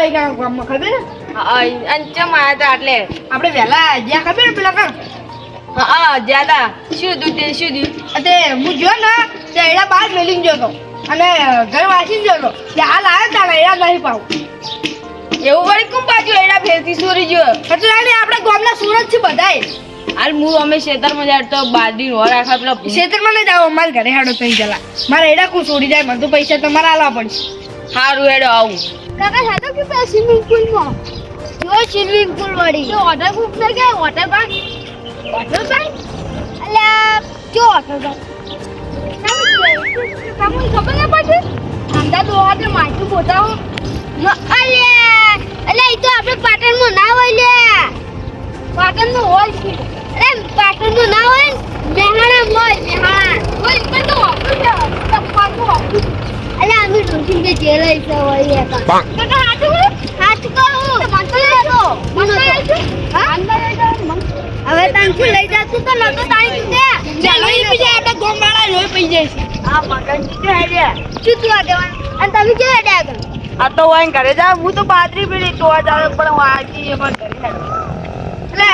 તો કાં ગામમાં ખબર? હે? અને ચમ એટલે. આપણે વહેલા જ્યાં ખબર પેલા કાં હા જ્યાદા. શું દૂધ તે શું દૂધ? તે હું જો ને તે એડા બહાર મેલીને ગયો અને ઘર વાંચીને ગયો હતો હાલ આવ્યો તારે એડા નહીં પાવું એવું વળી કોણ બાજુ એડા ફેરથી સોરી જો? કચરાની આપણે ગામના સુરત છે બધાય. હાલ હું અમે ખેતરમાં જાય તો બાજરી નો રાખા પેલા નહીં જાવ અમારે ઘરે હાડો થઈ જલા મારે એડા કું છોડી જાય મને તો પૈસા તમારે આલવા પડશે. સારું હેડો આવું. કાકા સાતો કે પે સ્વિમિંગ પૂલમાં જો સ્વિમિંગ પુલ વાળી. તો વોટર પ્રૂફ થઈ કે વોટર પાર્ક વોટર પાર્ક અલ્યા જો વોટર પાર્ક તમને ખબર ના પડતી ઠંડા દોવા તે માટી બોટાવો અલ્યા અલ્યા એ તો આપણે પાટણમાં ના હોય લે. પાટણમાં હોય છે અરે પાટણમાં ના હોય ને હોય મહેણા. હોય પણ તો વાપરું છે તપાસું વાપરું અલ્યા અમે ડોસી કે જેલ છે હોય એકા કાકા હાથ હાથ કહું મંતો લો મંતો હા હવે તાંથી લઈ જાતું તો લગો તાણી દે ચાલો એ બીજા આપણે ગામવાળા લોહી પી જાય છે આ મગન જીતે હેડ્યા શું તું આગળ અને તમે કે હેડ્યા આગળ આ તો વાઈન ઘરે જા હું તો બાજરી પીડી તો આ જાવ પણ વાંચી એમાં ઘરે હેડો એટલે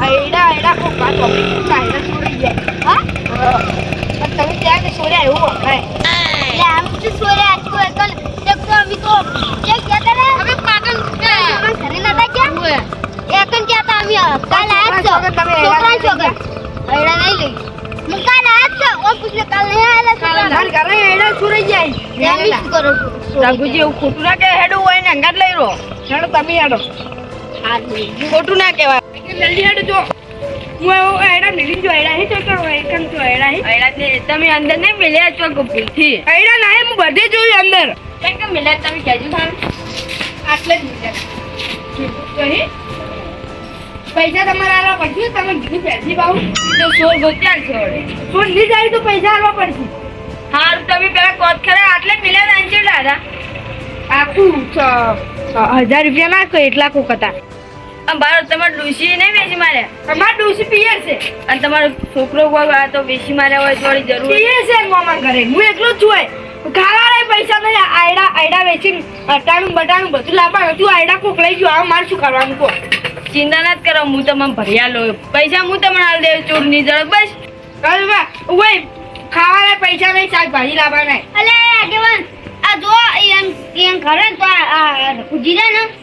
આઈડા આઈડા કો વાત હોવી છોડી જાય હા તમે ત્યાં કે છોડ્યા એવું વખાય ખોટું ના કે હેડું હોય ને અંગાત લઈ રહો તમે હેડો. ખોટું ના કહેવાય. જલ્દી હેડો તમે અંદર નહીં મિલ્યા છો ભૂલથી એડા ના હે બધે જોયું અંદર. કેમ કે મિલ્યા તમે કહેજો ખાન આટલે જ મિલ્યા. પૈસા તમારા આલવા પડશે તમે કીધું પહેલી તો સોળ ગોત્યા છે તો નહીં જાય તો પૈસા આલવા પડશે. હારું તમે પેલા કોત ખરા આટલે જ મિલ્યા દાદા. આખું હજાર રૂપિયા નાખો એટલા કોક હતા. આમ બાર તમારે ડૂસી નહીં વેચી માર્યા અમારે ડોસી પીએ છે. અને તમારો છોકરો કોઈ આ તો વેચી માર્યા હોય થોડી જરૂર. પીએ છે મામા ઘરે. હું એકલો જ છું હોય ખાવાના પૈસા નહીં આયડા આયડા વેચીને અટાણું બટાણું બધું લાવવાનું તું આયડા કોક લઈ ગયો. આ મારે શું કરવાનું કો ચિંતા ના જ કરો હું તમને ભર્યા લો. પૈસા હું તમને હાલ દેવ ચોરની જળ બસ. કલવા ઓય ખાવાના પૈસા નહીં શાકભાજી લાવવાના. અલે આગેવાન આ જો એમ એમ ઘરે તો આ- આ ને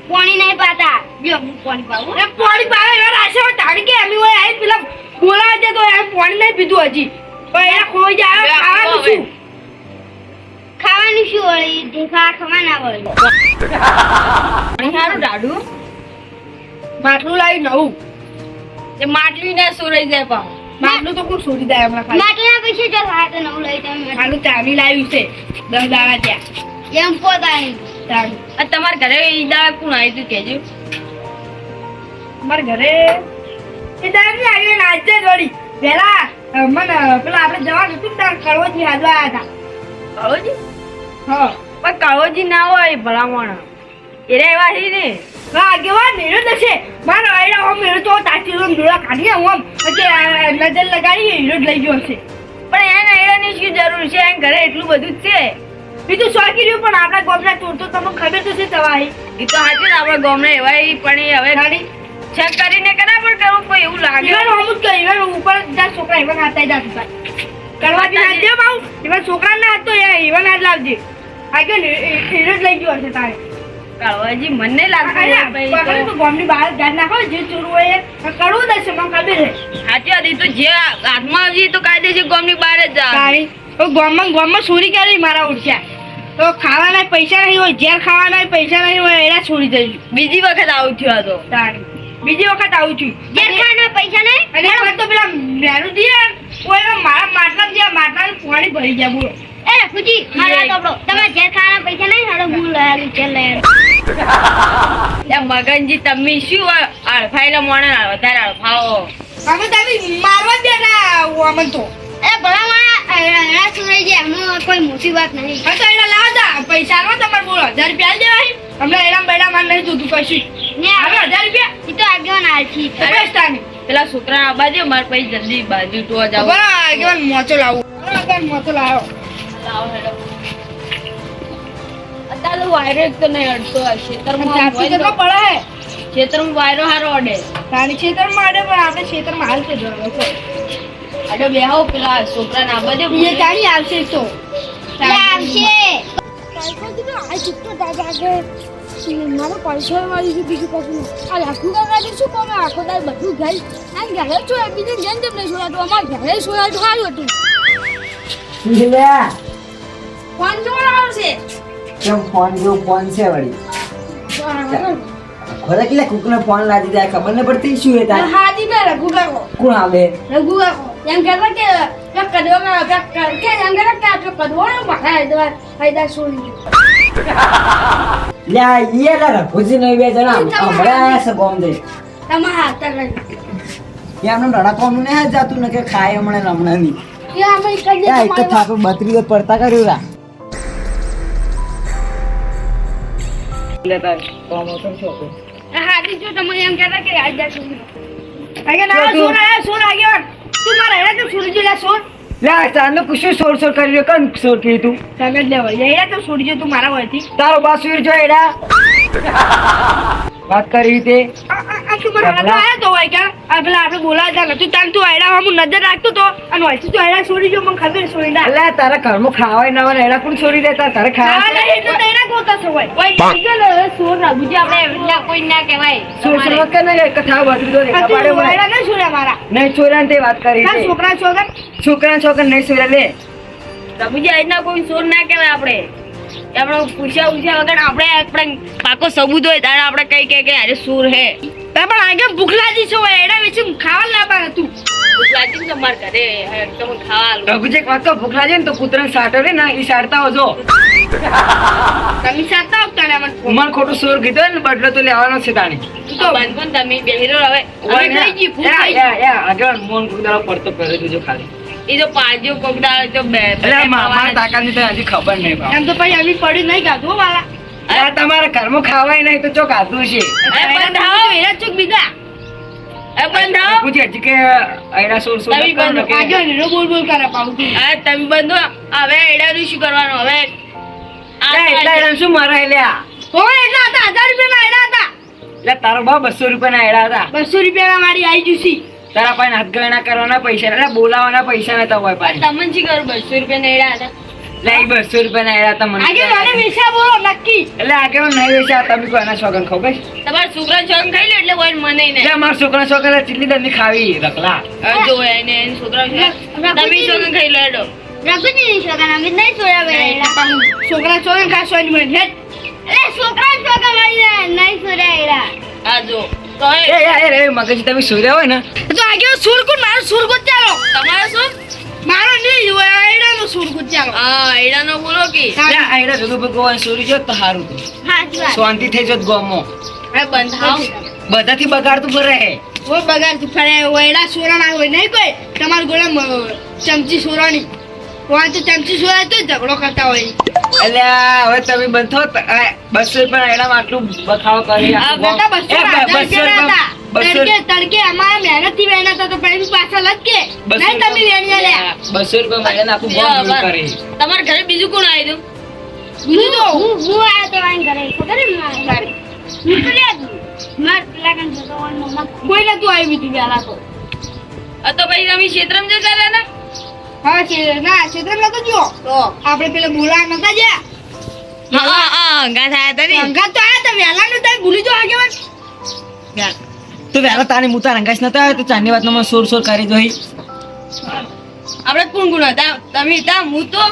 પાણી નહીં પાતા. જો હું પાણી પાવું. એ પાણી પાવે એવા રાશે તાણી કે અમે ઓય આઈ પેલા બોલાવે છે તો એમ પાણી નહીં પીધું હજી. પણ એના ખોઈ જાય ખાવાનું શું? ખાવાનું શું વળી ઢેફા ખાવાના વળી સારું ડાડું માટલું લાવી નવું. એ માટલી ને સુરાઈ જાય પણ માટલું તો કોણ સુરી જાય હમણાં ના માટલા પૈસા જો હાથે નવું લઈ તમે ખાલી ચાવી લાવી છે. દસ દાડા એમ પોતા આ તમારા ઘરે ઈદા કોણ આવ્યું તું કેજો મારા ઘરે એ દાદી આવી નાચે જ વળી. પેલા મને પેલા આપણે જવાનું હતું ને ત્યાં કડવોજી હાજવા આવ્યા હતા. કળવોજી? હા. પણ કળવોજી ના હોય ભલામણ. એ એવા છે ને? હા આગેવાન મેળો તો મારો આયડા હોમ મેળો તો તાતી રૂમ ડોળા કાઢી આવું આમ. નજર લગાડી હીરો જ લઈ ગયો છે પણ એના એડાની શું જરૂર છે? એમ ઘરે એટલું બધું જ છે? બીજું શોખી રહ્યું? પણ આપણા ગોમના ચોર તો તમને ખબર તો છે તમારી. એ તો હાજર આપણા આપણે ગામડે એવા પણ એ હવે ખાલી ચેક કરીને કરા પણ કરવું કોઈ એવું લાગે. ઈવન હોમ જ કહ્યું ઈવન ઉપર જા છોકરા ઈવન હાથાઈ જા તું કરવાથી નાખજે બાઉ ઈવન છોકરા ના હાથ તો એ ઈવન હાથ લાવજે. આગળ હીરો જ લઈ ગયો હશે તારે? કાળવાજી મને લાગતું ભાઈ તો. તો બહાર ગાડી નાખો જે ચોર હોય એ કરવું મને ખબર છે. સાચી વાત તો જે હાથમાં આવશે તો કાયદેસર ગામની બહાર જ જાય તો ગામમાં ગામમાં ચોરી કરી મારા ઉઠ્યા તો ખાવાના પૈસા નહીં હોય ઝેર ખાવાના પૈસા નહીં હોય એના છોડી દઈશું બીજી વખત આવું થયું આ તો. બીજી વખત આવું છું ખાવાના પૈસા નહીં? અને તો પેલા મેરું દિયે કોઈ મારા માટલા જે માટલા પાણી ભરી ગયા બોલો. એ રફુજી મારા કપડો. તમે ઘેર ખાવાના પૈસા નહીં? હાલો હું લઈ આલું ઘેર લઈ આલું લે મગનજી તમે શું અડફાયેલા મોણે વધારે અડફાવો અમે તમે મારવા અમન તો. એ ભલા મારા કોઈ મોટી વાત નહીં. હા તો એના લાવ પૈસા નો તમારે બોલો. હજાર રૂપિયા આલી દેવાય. હમણાં એના બેડા માં નહીં જોતું કશું ને હવે હજાર રૂપિયા? એ તો આગેવાન બસ તાની પેલા છોકરા આ બાજુ મારે પછી જલ્દી બાજુ તો જાવ બરાબર મોચો લાવો. મોચો લાવ્યો લાવો હેડો અત્યારે વાયરો એક તો નહીં અડતો હોય ખેતરમાં તો તો પડે હે ખેતરમાં વાયરો હારો અડે. તારી ખેતરમાં અડે પણ આપણે ખેતરમાં હાલ છે જવાનો છે. અડે બેહો પેલા છોકરા ના બધે બીજે તારી આવશે તો. આવશે. આ મારો પૈસો મારી છે બીજું કશું આ લાખું કાકા શું કહો આખો દાડ બધું ઘર આમ ઘરે છો બીજું જેમ તમને છોડાતું. અમારે ઘરે છોડાતું. સારું હતું. ફોન જોવા આવશે કેમ ફોન જો ફોન છે વળી? ખોરે કેટલા કુકને ફોન લાગી જાય ખબર ન પડતી શું એ તાર? હાજી બે રઘુ કાકો. કોણ આવે? રઘુ કાકો. એમ કહેતા કે કડવા પેલા કે એમ કહેતા કે આટલો કડવો ને લા રઘુજી નહીં બે જણા હમણાં છે બોમ્બ. દે તમારા હાથ લઈ. એમને રડાપવાનું ને જાતું ને કે ખાય હમણાં ને હમણાં નહીં એ અમે એક જ થાપે બત્રી પડતા કર્યું રા. તાર કોમ હતો છોકરો હાજી જો તમે એમ કહેતા કે ના આયા સોન આગળ તું મારા તો છોડી જો લે સોન લે કુશું સોર સોર કરી રહ્યો કન સોર કીધું તમે જ લેવા હેડા તો છોડી તું મારા વયથી. તારો બાસુર જો એડા વાત કરી તે આ આ તું તો આ તાન તું હું તો. તું તારા ઘરમાં ખાવાય ના હોય એડા કોણ છોડી દેતા? તારે ખાવા ને આપણે કોઈ ના કહેવાય સોર. ને કથા તો પાડે મને. ના મારા. નહીં છોરા તે વાત કરી છોકરા છોકર છોકરા છોકરા નહીં છોરા લે. આજના કોઈ સોર ના કહેવાય આપણે. આપણે પૂછ્યા પૂછ્યા વગર આપણે આપણે પાકો સબૂત હોય ત્યારે આપણે કઈ કે કે અરે સોર હે. પણ આગળ ભૂખ લાગી છો હોય હેડા વેચી ખાવા લાવવા હતું વાત તો ભૂખ લાગે ને તો કૂતરાને સાટો રે ને એ સાટતા હોજો. તમે સાતા આવતા ને મને ખોટું સોર કીધો ને બદલો તો લેવાનો છે તાણી. તો બંધ તમે બેહીરો હવે. હવે થઈ ગઈ ભૂખ થઈ ગઈ. યા, યા, આગળ મોન કુદાળો પડતો કરે જોજો ખાલી. એ તો પાજો કોકડાળ તો બે એટલે મામા તાકાતની તો હજી ખબર નહીં એમ તો પછી અમે પડી નહીં ગાધું મારા તમારા ઘરમાં ખાવાય નહીં તો છે. ચૂક બીજા બંધ થાઓ. પૂછે કે આયના સોર સોર તમે કે આગળ નીરો બોલ બોલ કરે પાઉં તું તમે બંધો હવે એડાનું શું કરવાનું? હવે આ એટલા એના શું મરાય લ્યા? હોય એટલા હતા હજાર રૂપિયા ના એડા હતા. એટલે તારો બા બસો રૂપિયાના એડા હતા. બસો રૂપિયા મારી આવી જુસી તારા પાસે હાથ ગણા કરવાના પૈસા એટલે બોલાવાના પૈસા નતા હોય પાસે તમને શું કરું બસો રૂપિયા ના એડા હતા? બસો મને બોલો નક્કી. એટલે આ કેવું નહીં વેચા તમે કોઈના શોખન ખાવ ભાઈ છોકરા છોકરા ખાઈ લો એટલે કોઈ મને નહીં. એટલે મારા છોકરા ચીટલી દંડી ખાવી જો એને એને છોકરા તમે છોકરા ખાઈ લો એડો રઘુજી નહીં છોકરા અમે નહીં છોડ્યા ભાઈ છોકરા છોકરા ખાસ હોય મને એટલે છોકરા છોકરા નહીં છોડ્યા આ જો. તો એ હવે યાર એ મગજ તમે સૂર્યા હોય ને. તો આગળ સુરકુટ મારો સુરકુટ ચાલો. તમારો શું? મારો નહીં સુરકુટ ચાલો હા એડાનો બોલો કે. એડા સૂરી જો તો સારું શાંતિ થઈ જોત ગોમો. ફરે. ઓ બગાડ તું ફરે એડા સોરા હોય નહીં કોઈ. તમારા ગોળા ચમચી હોય તો ચમચી સોરા તો ઝઘડો કરતા હોય. એટલે હવે તમે બંધો થો તો આ બસો રૂપિયા એડામાં આટલું બખાવો કરી આ બેટા બસો રૂપિયા તડકે તડકે અમારા મહેનતથી વેણા હતા તો પછી પાછા લગ નહીં તમે વેણ્યા લે. બસો રૂપિયા મળે આખું બોમ્બ ભેગું તમારા ઘરે બીજું કોણ બીજું તો હું હું તો વાંગ કરે ખબર ને મારે હું તો લે માર પેલા કન જતો કોઈ નતું આવ્યું બીજું વેલા તો. આ તો પછી તમે ક્ષેત્રમાં જતા રહ્યા ને? હા છે ના ક્ષેત્ર નતો જો તો? આપણે પેલા બોલા નતા ગયા. હા હા થયા હતા ને. અંગા તો આયા તા વેલા નું ભૂલી જો આગેવાન. તો વેલા તારે મુતા રંગાશ નતા આવ્યો તો ચાંદની વાતનો મને સોર સોર કરી જોઈ આપણે કોણ કોણ હતા તમે હતા હું તો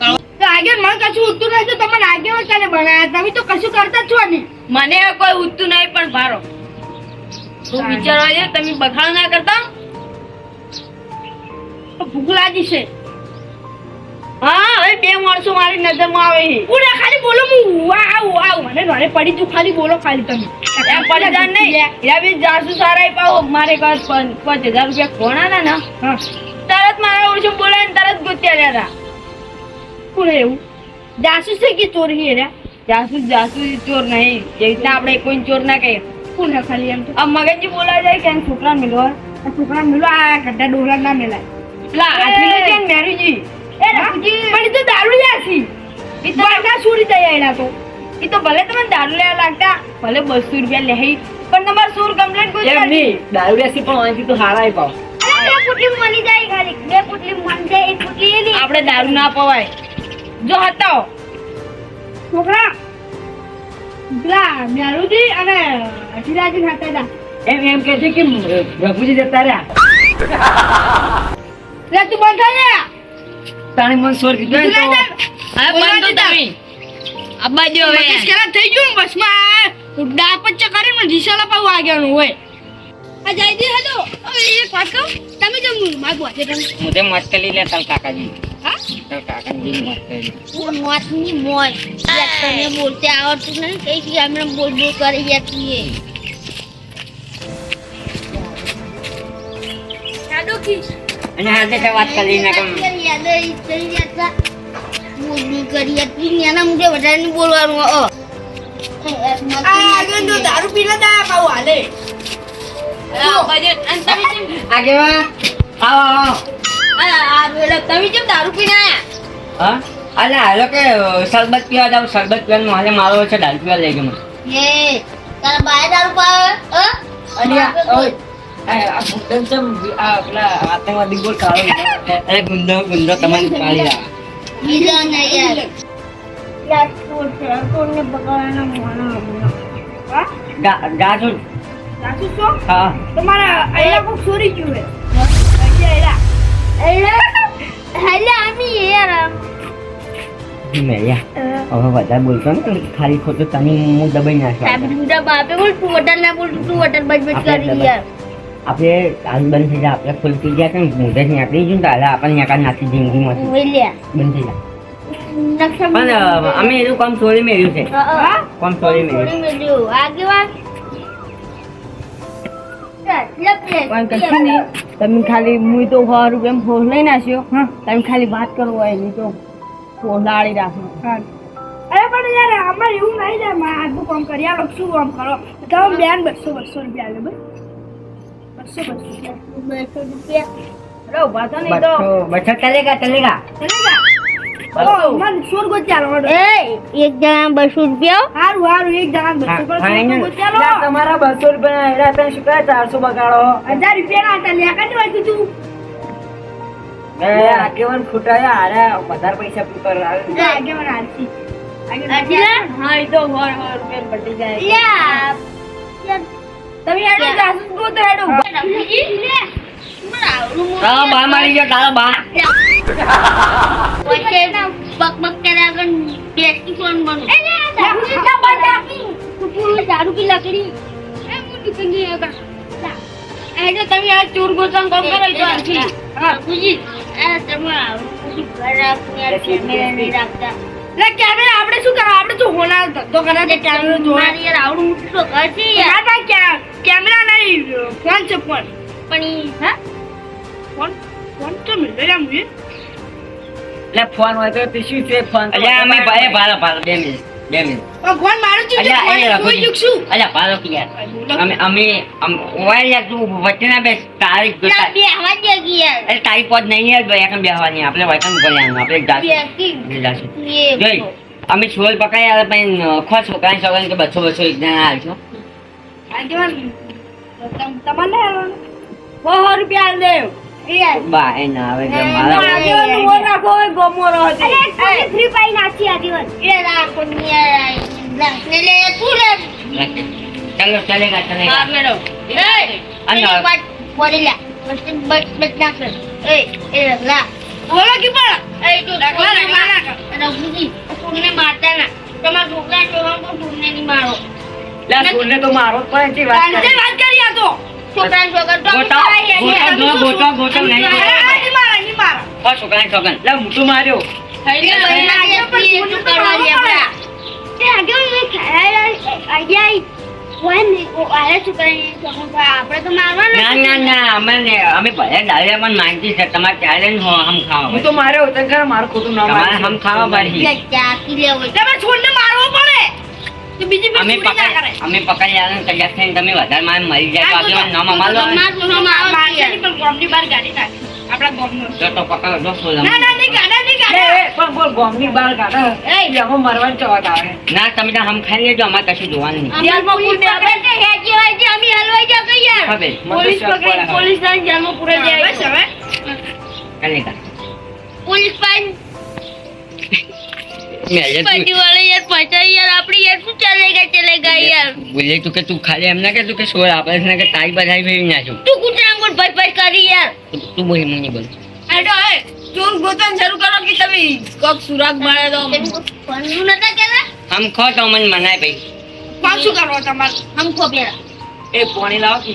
તો આગળ મને કશું ઉઠતું નહીં તો તમને આગેવાન કાલે બનાવ્યા તમે તો કશું કરતા છો નહીં મને કોઈ ઉઠતું નહીં પણ ભારો તું વિચારવા દે તમે બખાડ ના કરતા. ભૂખ લાગી છે. બે માણસો મારી નજરમાં આવે છે ખાલી બોલો હું. આવ આવ. મને ઘરે પડી તું ખાલી બોલો ખાલી તમે. એમ પડી જાય નહીં. યા બી જાસુ સારા પાવો. મારે કાંઈ પાંચ હજાર રૂપિયા ખોણા ના. ના તરત મારા ઓળશે બોલાવીને તરત ગુત્યા રહ્યા હતા કોણ એવું? જાસુ છે કે ચોર હી રે જાસુ જાસુ ચોર નહીં. જે રીતના આપણે કોઈ ચોર ના કહીએ. કોણ ખાલી એમ આ મગજજી બોલાવી જાય કે છોકરા મિલવા? છોકરા મિલો આ ગड्ढा ડોલા ના મેલાય. હાથીનો છે મેરીજી મેરુજી. એ રઘુજી. પણ એ તો દારૂ યાસી એ તો ના છોડી દે તો એ તો ભલે તમને દારૂ લેવા લાગતા ભલે બસો રૂપિયા લે પણ તમાર સુર કમ્પ્લેટ કોઈ એમ નહીં દારૂ બેસી પણ અહીંથી તો હારા પાવ બે પુટલી મળી જાય ખાલી. બે પુટલી મળી જાય એક પુટલી એની આપણે દારૂ ના પવાય. જો હતા. છોકરા પેલા અને હઠીરાજી ખાતા હતા. એમ એમ કે છે કે પ્રભુજી જતા રહ્યા. લે તું બંધ થઈ જા તાણે મન સોર કીધું ને તો હવે બંધ તો તમે. અબ્બા જો હવે. ખરાબ થઈ ગયું ને બસમાં? ડાળ પચ્ચા કરીને દિશાલા પાવ આગળનું હોય. આ જયજી હેલો. હવે એક વાત કહું. તમે જેમ માર બોજે તમે મુજે મત કરી લે તલ કાકાજી. હા? તાર કાકાજી મત કરી મોતની મોત યાર તને બોલતે આવડતું નથી. કઈ કે અમે બોલ બોલ કરી છીએ. યાદો ખીચ. અને તે વાત કરી ને કરી હતા મુજે વધારે બોલવાનું અ આ તો દારૂ પીને તા પાવ હાલે અબ્બા જો તમે કેમ આગેવા આવો આવો. આ આ તમે કેમ દારૂ પીને આયા હા? અલે હાલો કે શરબત પીવા જાવ શરબત પીવાનું હાલે મારો છે દારૂ પીવા લઈ ગયો મને. એ તારા બાય દારૂ પાવે અ અને ઓય. આ આ ગુંડન ચમ આ પેલા આતંકવાદી બોલ કાળો અરે ગુંડો ગુંડો તમારી કાળી આ બીજા ને યાર યાર છે છોડને બગાડવાના મોણા હા ગા ગાજો છો હા તમારા અહીંયા કોક ચોરી ગયું હે અહીંયા અહીંયા એટલે એટલે આમી યાર મેયા હવે વધારે બોલતો ને ખાલી ખોટું તને હું દબાઈ નાખ્યા. સાબિતા બાપે બોલ તું વટર ના બોલ તું વટર બજ બજ કરી યાર. આપણે આલ બંધ થઈ જાય આપણે ફૂલ થઈ ગયા કે મોઢે નીકળી ગયું તો હાલે આપણને યાર નાખી જિંદગીમાંથી ઓલ્યા બંધ થઈ જાય. પણ અમે એનું કામ ચોરી મેળ્યું છે. કામ મેળ્યું. પણ કશું નહીં. તમે ખાલી હું તો સો રૂપિયા ફોન લઈ નાખ્યો હા? તમે ખાલી વાત કરો હોય નહીં તો ફોન લાડી રાખો અરે પણ યાર અમારે એવું નહીં ને મારે કામ કરી આ શું કામ કરો? તમે બેન બસો બસો રૂપિયા લે બસ. બસો રૂપિયા. તમારા બસો રૂપિયા ચારસો બગાડો? હજાર રૂપિયા આગેવાન ખૂટાયા હારે વધારે પૈસા પૂર જા, આગેવાન. આગેવાન હા એ તો રૂપિયા જાય. તમે હેડો જાસૂસ તો હેડો. બા મારી ગયો તારો બા. વચ્ચે બક બક કર્યા આગળ બેસતી કોણ બનું દારૂ કી લકડી? એ તમે આ ચોર ગોચાનું કામ કરો તો આથી હા. પૂજી આ તમે મોટું ઘર રાખવું યાર કેમેરા નહીં રાખતા. લે, કેમેરા આપણે શું કરવા? આપણે તો હોના ધંધો કરે કે કેમેરો જો મારી યાર આવડું મોટું તો ઘર છે યાર. ના કે- કેમેરા નહીં ફોન છે ફોન. પણ ઈ હા? ફોન ફોન તો મિલે યાર મુએ એટલે ફોન હોય તો તે શું છે? ફોન અલ્યા અમે ભાઈ. ભાલા ભાલા બે મિનિટ. બે મિનિટ મારું છે અલ્યા કે યાર. અમે અમે ઓય યાર તું વચ્ચે ના બેસ તારીખ બે યાર. અરે તારી પોત નહીં યાર ભાઈ એકમ બેહવાની. આપણે વચન કર્યા આપણે જાશું જોઈ અમે છોલ પકાઈ આવે પણ ખો છોકરા છોકરા કે બસો બસો એક જણા આવશો તમારે સો રૂપિયા દેવ એ ના આવે કે મારા ના. આગેવાનું રાખો હોય. ગોમો અરે કોને ફ્રી પાઈ નાખી આદિવાસ. એ રાખો ની ને લે તું લે. ચાલો ચલેગા હા મેડમ એ અને એક બોલી લે. બસ બસ બસ ના કર એ એ લા. બોલો કે પણ? એ તો રાખલા, રાખલા ના કર. રઘુજી તમને મારતા ના. તમારા તો નહીં મારો. લા તો મારો જ પડે છે વાત વાત કરી આ તો? છોકરા છોકરા ગોટા ગોટા ગોટા નહીં મારે, નહીં મારે. છોકરા છોકરા લા માર્યો. થઈ ગયું આગળ ખાયા ને આપણે તો મારવાના ના ના ના અમે ને અમે ભલે ડાળિયા પણ માંગતી છે. તમારે ચેલેન્જ હો હમ ખાવા હું તો ખરા મારું ખોટું નામ તમારે હમ ખાવા પાડી ચાકી લેવો? તમે છોડને મારવો પડે. તો બીજી બી અમે ચોરી ના કરે. પકડ અમે પકડી આવીને તૈયાર થઈને તમે વધારે માર મરી જાય તો આગળ નામ અમારો આ મારશે નહીં, પણ ગામની બહાર ગાડી નાખી. આપણા ગામનો. તો તો પકડો દો ના, ના, નહીં કાઢે, નહીં કાઢે. પણ બોલ ગોમની બહાર કાઢે. એમાં મરવાની ચવાક આવે. ના તમે તો હમ ખાઈ લેજો અમારે કશું જોવાનું નહીં. જેલમાં આપણે હેજી હોય છે અમે હલવાઈ જા કઈ યાર. હવે પોલીસ પકડી પોલીસ જેલમાં પૂરે હવે. કાલે પોલીસ પાર્ટી વાળા યાર પચાસ યાર આપણે યાર શું ચાલેગા ચાલેગા યાર? બોલે તું કે તું ખાલી એમ ના કે તું કે સોળ આપણે કે તારી બધાઈ તું કૂતરા બોલ ભાઈ ભાઈ કરી યાર. તું- તું બોલ હું બોલ. હેડો હે ચોર ગોતન શરૂ કરો કે તમે કોક સુરાગ મારે તો ફોનનું નતા કેલા? આમ ખો તો મને મનાય ભાઈ. પાછું શું કરવો તમારે? હમ ખો પેલા. એ પાણી લાવો કે?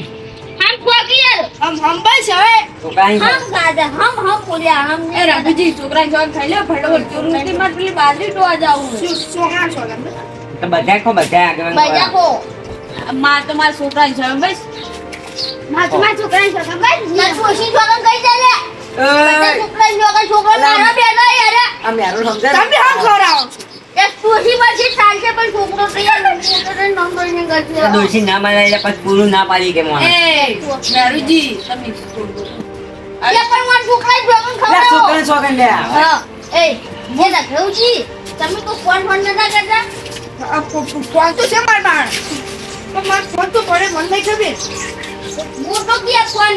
હમ ખો કે યાર હમ હમ બસ હવે. તો કાંઈ હમ ગાધા હમ હમ બોલ્યા હમ એ રાઘુજી છોકરા જોન ખાઈ લે ફટાફટ ચોર નથી માર પેલી બાજરી ટોવા જાવું શું છોકરા છોકરા તો. બધા ખો બધા આગળ બજા કો. માર તો માર છોકરા છે બસ માર તમારા છોકરાને છોકરા બસ માર ખુશી છોકરાને કઈ દે લે. બધા છોકરા છોકરા છોકરા મારા બેના યાર. આ મેરું સમજે તમે હમ ખવડાવો પણ છોકરો નહીં ના મળે એટલે પછી પૂરું ના પાડી કે મોણા એ મેરુજી તમે એટલે પણ મારા છોકરાને લે. હા એ જે લખેલું તમે તો ફોન ફોન નતા કરતા? આ ફોન તો છે મારા તો મારે ફોન તો પડે મને નહીં ખબર. તો ક્યાં ફોન.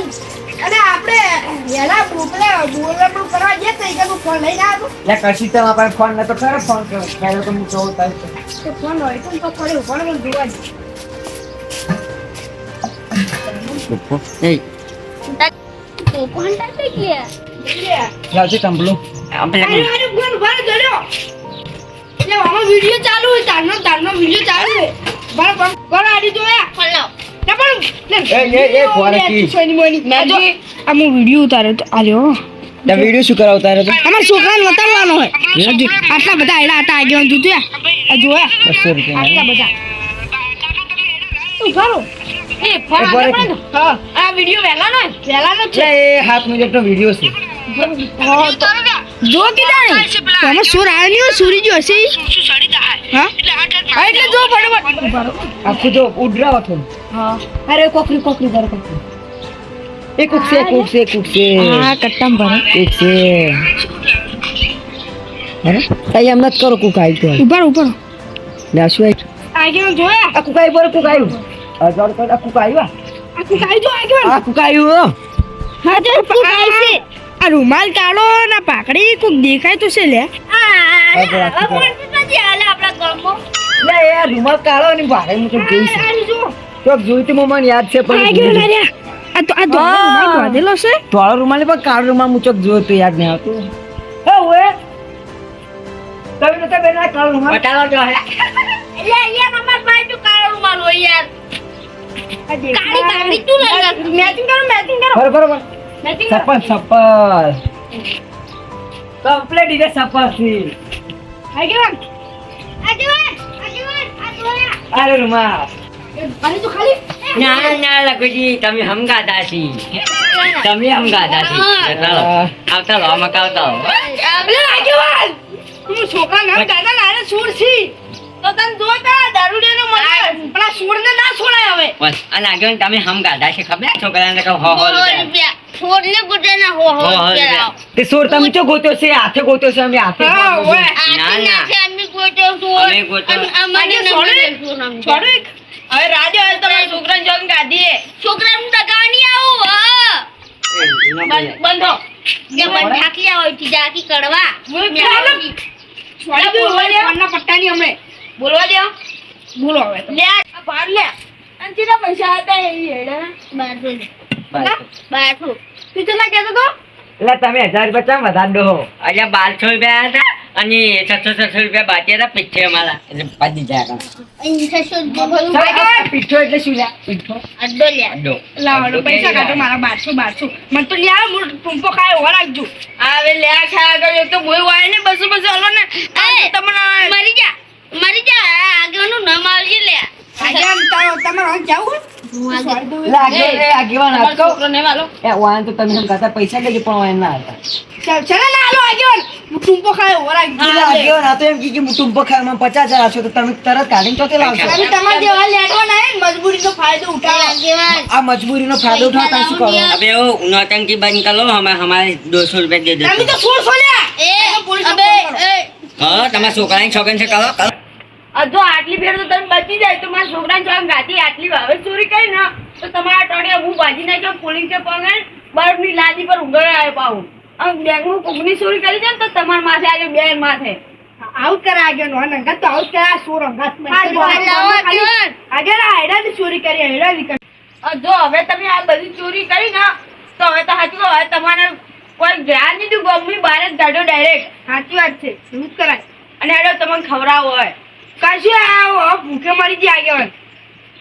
અને આપણે વહેલા પેલા બોલવાનું કરવા જઈએ તો એ ફોન લે કશી તમારા પાસે ફોન ફોન કર્યો. પહેલો તો હું જોઉં તો ફોન હોય તો તો ફોન મને જોવા જ એ. તો ફોન ટાટે ગયા. લાવજો તંબલું. આપણે અરે અરે ફોન ભારે જડ્યો એટલે આમાં વિડિયો ચાલુ છે તારનો તારનો વિડિયો ચાલુ છે ભર ફોન ભારે આડી જોયા. ફોન લાવ. વિડિયો ઉતાર્યો તો આલ્યો શું કરાવતા રહ્યો છોકરાને બતાવવાનો હોય. આટલા બધા આયલા હતા આગેવાન જોયા આ જોયા બસો રૂપિયા. આટલા બધા. તું ખરો એ ફોન આ વિડિયો વહેલાનો? પહેલાનો એ હાથ વિડિયો છે. તો જો કીધા ને તો આમાં સુર આવ્યો સુરી જો હશે. હા? એટલે જો ફટાફટ. આખું જો ઉડરાવો થોડું હા. અરે કોકરી કોકરી દર કોકરી એ કુક છે કુક છે કુક છે. હા કટ્ટમ ભરે કુક અરે હે? તઈ એમ નત કરો કુકાઈ તો ઉપર ઉપર ના શું આઈ જોયા આ કુકાઈ પર કુકાઈ આ આવ્યું હજાર રૂપિયા કુક આવ્યું આ. કુકાઈ જો આ કુકાઈ હા. જો કુકાઈ આવશે. આ રૂમાલ કાઢો ના પાકડી કોક દેખાય તો છે લે. રૂમાલ કાઢો ને ભારે હું તો જોઈશ જોઈ તો મને યાદ છે પણ આ તો આ ધોળો બાંધેલો છે? ધોળો રૂમાલ પણ કાળો રૂમાલ હું ચોક જોયો તો યાદ નહીં આવતું. હે ઓએ તમે નતા બેન આ કાળો રૂમાલ? બતાવો તો હે. એટલે અહીંયા અમાર પાસે તો કાળો રૂમાલ હોય યાર. કાળી કાળી તું લઈ મેચિંગ કરો મેચિંગ કરો. બરોબર બરોબર. સપલ સપલ કમ્પ્લેટ ઈરે સપલથી આગેવાન આગેવાન આગેવાન અરે રૂમા અરે તો ખાલી ના ના લખુજી તમે હમગાતા છી તમે હમગાતા છી ચાલો આવતા લો અરે આગેવાન હું છોકરા નામ દાદા નારે છોડ છી તો તને જોતા દારૂડિયાનો મને પણ આ ના છોડાય હવે બસ તમે છે ખબર છોકરાને કહો હો હો હો રૂપિયા. રૂપિયા છોડને ગુટેના હો હો હો, હો રૂપિયા રૂપિયા. તે સોર તમે ચો ગોત્યો છે હાથે ગોત્યો છે અમે હાથે હા ગોત્યો ઓય છે. ના, ના. અમે ગોટો છોડ અમે ગોટો. અમ- અમારી છોડે? દેશું સમજો. છોડો એક હવે રાજે હવે તમારા છોકરાને જોઈને ગાધીએ છોકરાનું ટકા નહીં આવું હા એનો બંધ કે થી જાકી કડવા. છોડી. ફોનના પટ્ટાની હમણે બોલવા દે બોલો હવે લે આ ભાર લે. અને ચેટલા પૈસા હતા એ હેડા. બારસો. બારસો તું ચલા કહેતો તો એટલે તમે હજાર રૂપિયા ચમ વધાર દો અહીંયા બારસો રૂપિયા હતા અને છસો છસો રૂપિયા બાકી હતા પીઠે અમારા. એટલે પાછી જાય પીઠો એટલે શું લ્યા? પીઠો? અડધો લે અડો. લાવો પૈસા કાઢો મારા બારસો બારસો. મને તો લ્યા હું ટૂંકો ખાય ઓર રાખજો. હવે લે ખાયા તો બોય વાય ને બસો બસો હાલો ને. એ, તમને મરી જા. પૈસા લેજો પણ પચાસ હજાર આવશો તો તમે તરત કાઢી ચોથી લાવશો મજબૂરી નો ફાયદો આ મજબૂરી ફાયદો ઉઠાવતા શું કરો? હવે નોટંકી અમે અમારે દોઢસો રૂપિયા દે દો તમે તો સોળસો છોકરા જો આટલી ફેર તો તમે બચી જાય તો મારા છોકરાને જો ગાતી આટલી હવે ચોરી કરી ને તો તમારા ટોળે હું ભાજી નાખ્યો પોલીસે પગાર બરફની લાદી પર ઉઘાડ આવ્યો પાઉં આમ બેંકમાં કુકની ચોરી કરી છે ને તો તમારા માથે આજે બેન માથે. આઉટ કરા આગળ નો નંગા તો આઉટ કરા સોર અંગાત હેડા ની ચોરી કરી હેડા ની. જો હવે તમે આ બધી ચોરી કરી ને તો હવે તો હાચું હવે તમારે કોઈ ધ્યાન નહીં દીધું ગમની બહાર જ કાઢ્યો ડાયરેક્ટ સાચી વાત છે શું જ કરાય. અને હેડો તમને ખવડાવો હોય. કશું આ ભૂખે મરી જાય આગળ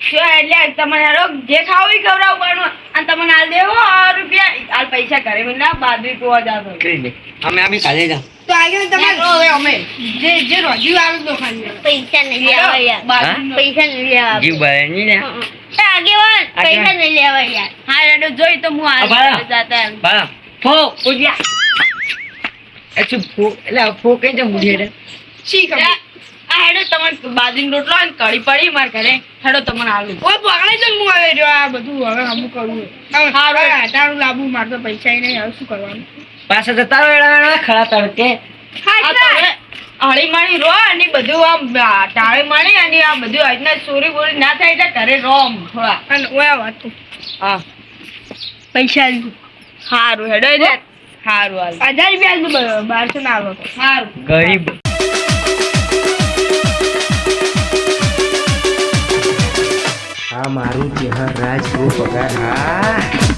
શું એટલે તમને હેડો જે ખાવું એ ખવડાવવાનું અને તમને હાલ દેવો આ રૂપિયા. હાલ પૈસા ઘરે મિલના બાદરી પીવા જાતો અમે અમે કાલે જા તો આગળ તમારે હવે અમે જે જે રોજ્યું આવે તો ખાલી પૈસા નહીં લેવા યાર. પૈસા નહીં લેવા જીવ બળે નહીં ને આગેવાન પૈસા નહીં લેવા યાર. હા હેડો જોઈ તો હું હાલ જાતા બા ફો ઉજ્યા. એ ફો એટલે ફો કઈ જમ બુઢી રે? શી ખબર આ હેડો તમને બાજરીનો રોટલો અને કઢી પડી માર ઘરે હેડો તમને હાલું ઓય પકડાઈ છે હું હવે જો આ બધું હવે હમું કરવું હારું. હટાણું લાવવું મારે તો પૈસા નહીં હવે શું કરવાનું? પાછા જતા રહો એડા ખરા તડકે હળી માળી રો અને બધું આમ ટાળી માળી અને આ બધું આજના ચોરી બોરી ના થાય એટલે ઘરે રો આમ થોડા. અને ઓયા વાત હા. પૈસા સારું હેડો સારું હાલ. હજાર રૂપિયા બારસો ના આવો સારું ગરીબ આ મારું ચહેર રાજ પગાર હા.